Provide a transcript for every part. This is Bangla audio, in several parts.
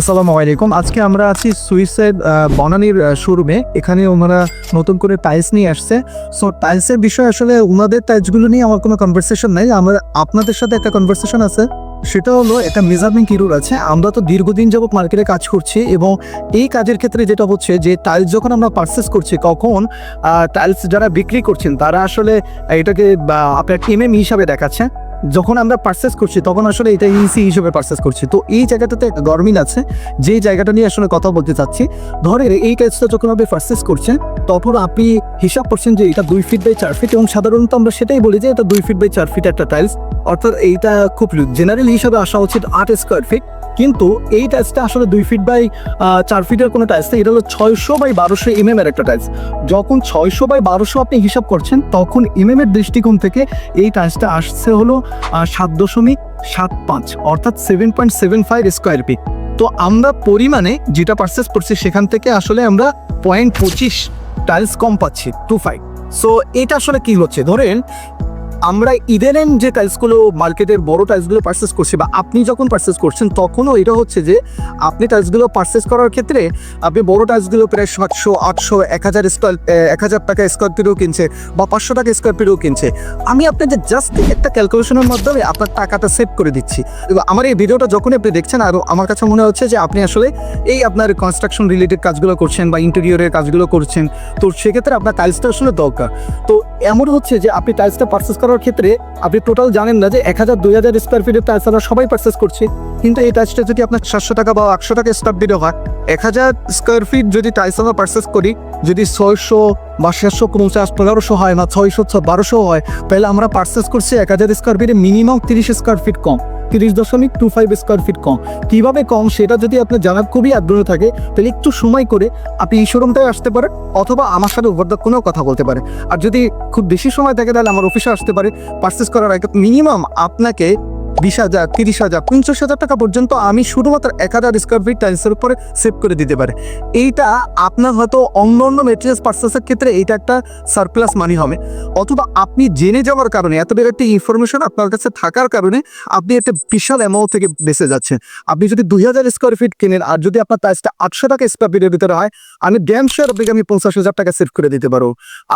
আসসালামু আলাইকুম। আজকে আমরা আছি সুইসাইড বনানির শোরুমে। এখানে ওনারা নতুন করে টাইলস নিয়ে আসছে। সো টাইলসের বিষয়ে আসলে ওনাদের টাইলসগুলো নিয়ে আমার কোনো কনভারসেশন নাই। আমার আপনাদের সাথে একটা কনভারসেশন আছে। সেটা হলো একটা মেজারমেন্ট কিরুর আছে। আমরা তো দীর্ঘদিন যাবত মার্কেটে কাজ করছি এবং এই কাজের ক্ষেত্রে যেটা হচ্ছে যে টাইলস যখন আমরা পারচেস করছি, কখন টাইলস যারা বিক্রি করছেন, তারা আসলে এটাকে আপনার এমএম হিসাবে দেখাচ্ছে। যখন আমরা পার্সেস করছি, তখন আসলে এটা ইসি হিসেবে পার্সেস করছি। তো এই জায়গাটাতে একটা গরমিল আছে যে জায়গাটা নিয়ে আসলে কথা বলতে চাচ্ছি। ধরে এই কাজটা যখন আপনি পার্সেস করছেন, তখন আপনি হিসাব করছেন যে এটা দুই ফিট বাই চার ফিট এবং সাধারণত আমরা সেটাই বলি যে এটা দুই ফিট বাই চার ফিট একটা টাইলস অর্থাৎ এইটা খুব জেনারেল হিসাবে আসা উচিত আট স্কোয়ার ফিট কিন্তু এই টাইলসটা আসলে দুই ফিট বাই চার ফিটের কোনো টাইলস না, এটা হলো ছয়শো বাই বারোশো এম এর একটা টাইলস যখন ছয়শো বাই বারোশো আপনি হিসাব করছেন, তখন এম এর দৃষ্টিকোণ থেকে এই টাইলসটা আসছে হলো সাত দশমিক সাত পাঁচ, অর্থাৎ seven point seven five square feet তো আমরা পরিমাণে যেটা পারচেস করছি, সেখান থেকে আসলে আমরা পয়েন্ট পঁচিশ টাইলস কম পাচ্ছি টু ফাইভ সো এটা আসলে কি হচ্ছে? ধরেন আমরা ইডেনেন যে টাইলসগুলো মার্কেটের বড় টাইলসগুলো পারচেস করছি বা আপনি যখন পারচেস করছেন, তখনও এটা হচ্ছে যে, আপনি টাইলসগুলো পারচেস করার ক্ষেত্রে আপনি বড় টাইলসগুলো প্রায় সাতশো, আটশো, এক হাজার স্কোয়ার এক হাজার টাকা স্কোয়ার ফিটও কিনছে বা পাঁচশো টাকা স্কোয়ার ফিটও কিনছে। আমি আপনাকে জাস্ট একটা ক্যালকুলেশনের মাধ্যমে আপনার টাকাটা সেভ করে দিচ্ছি। আমার এই ভিডিওটা যখনই আপনি দেখছেন, আর আমার কাছে মনে হচ্ছে যে, আপনি আসলে এই আপনার কনস্ট্রাকশন রিলেটেড কাজগুলো করছেন বা ইন্টেরিয়রের কাজগুলো করছেন, তো সেক্ষেত্রে আপনার টাইলসটা আসলে দরকার। তো এমন হচ্ছে যে, আপনি টাইলসটা পারচেস করার ক্ষেত্রে আপনি টোটাল জানেন না যে এক হাজার, দুই হাজার স্কোয়ার ফিটের টাইলস আমরা সবাই পারচেস করছি। কিন্তু এই টাইলসটা যদি আপনার সাতশো টাকা বা আটশো টাকা স্টাফ দিলে হয়, এক হাজার স্কোয়ার ফিট যদি টাইলস আমরা পারচেস করি, যদি ছয়শো বা সাতশো পঞ্চাশ, পনেরোশো হয় না, ছয়শো বারোশো হয়, তাহলে আমরা পারচেস করছি এক হাজার স্কোয়ার ফিটে মিনিমাম তিরিশ স্কোয়ার ফিট কম। তিরিশ দশমিক টু ফাইভ স্কোয়ার ফিট কম। কীভাবে কম সেটা যদি আপনার জানার খুবই আগ্রহ থাকে, তাহলে একটু সময় করে আপনি এই শোরুমটায় আসতে পারেন, অথবা আমার সাথে ওভার দ্য কোনেও কথা বলতে পারে আর যদি খুব বেশি সময় থাকে, তাহলে আমার অফিসে আসতে পারে। পারচেস করার আগে মিনিমাম আপনাকে বিশ হাজার, তিরিশ হাজার, পঞ্চাশ হাজার টাকা পর্যন্ত আমি শুধুমাত্র এক হাজার স্কোয়ার ফিট টাইলসের উপরে সেভ করে দিতে পারে। এইটা আপনার হয়তো অন্য অন্য মেটেরিয়ালস পার্সেসের ক্ষেত্রে এইটা একটা সারপ্লাস মানি হবে। অথবা আপনি জেনে যাওয়ার কারণে, এত বড় একটা ইনফরমেশন আপনার কাছে থাকার কারণে আপনি একটা বিশাল অ্যামাউন্ট থেকে বেঁচে যাচ্ছেন। আপনি যদি দুই হাজার স্কোয়ার ফিট কেনেন আর যদি আপনার টাইলসটা আটশো টাকা স্কোয়ার ফিটের ভিতরে হয়, আমি ড্যাম শেয়ার আপনাকে আমি পঞ্চাশ হাজার টাকা সেভ করে দিতে পারব।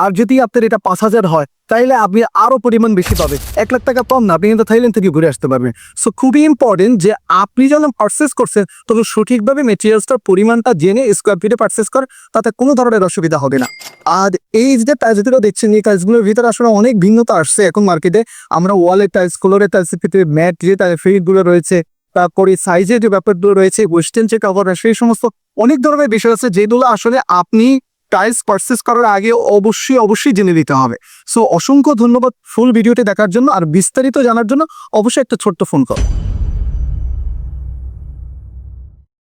আর যদি আপনার এটা পাঁচ হাজার হয় তাইলে আপনি আরও পরিমাণ বেশি পাবেন। এক লাখ টাকা কম না, আপনি কিন্তু থাইল্যান্ড থেকে ঘুরে আসতে পারবেন। সো খুবই ইম্পর্টেন্ট যে আপনি যখন পারচেস করছেন, তখন সঠিকভাবে মেটেরিয়ালসটার পরিমাণটা জেনে স্কোয়ার ফিটে পারচেস কর, তাতে কোনো ধরনের অসুবিধা হবে না। আর এই যে টাইলসগুলো দেখছেন, এই টাইলসগুলোর ভিতরে আসলে অনেক ভিন্নতা আসছে এখন মার্কেটে আমরা ওয়ালের টাইলস কোলোরের টাইলসের ভিতরে ম্যাট যে ফিটগুলো রয়েছে, তারপরে সাইজের যে ব্যাপারগুলো রয়েছে ওয়েস্টার্ন যে কাভার সেই সমস্ত অনেক ধরনের বিষয় আছে যেগুলো আসলে আপনি টাইলস পারচেস করার আগে অবশ্যই অবশ্যই জেনে নিতে হবে। সো অসংখ্য ধন্যবাদ ফুল ভিডিওটি দেখার জন্য, আর বিস্তারিত জানার জন্য অবশ্যই একটা ছোট্ট ফোন কল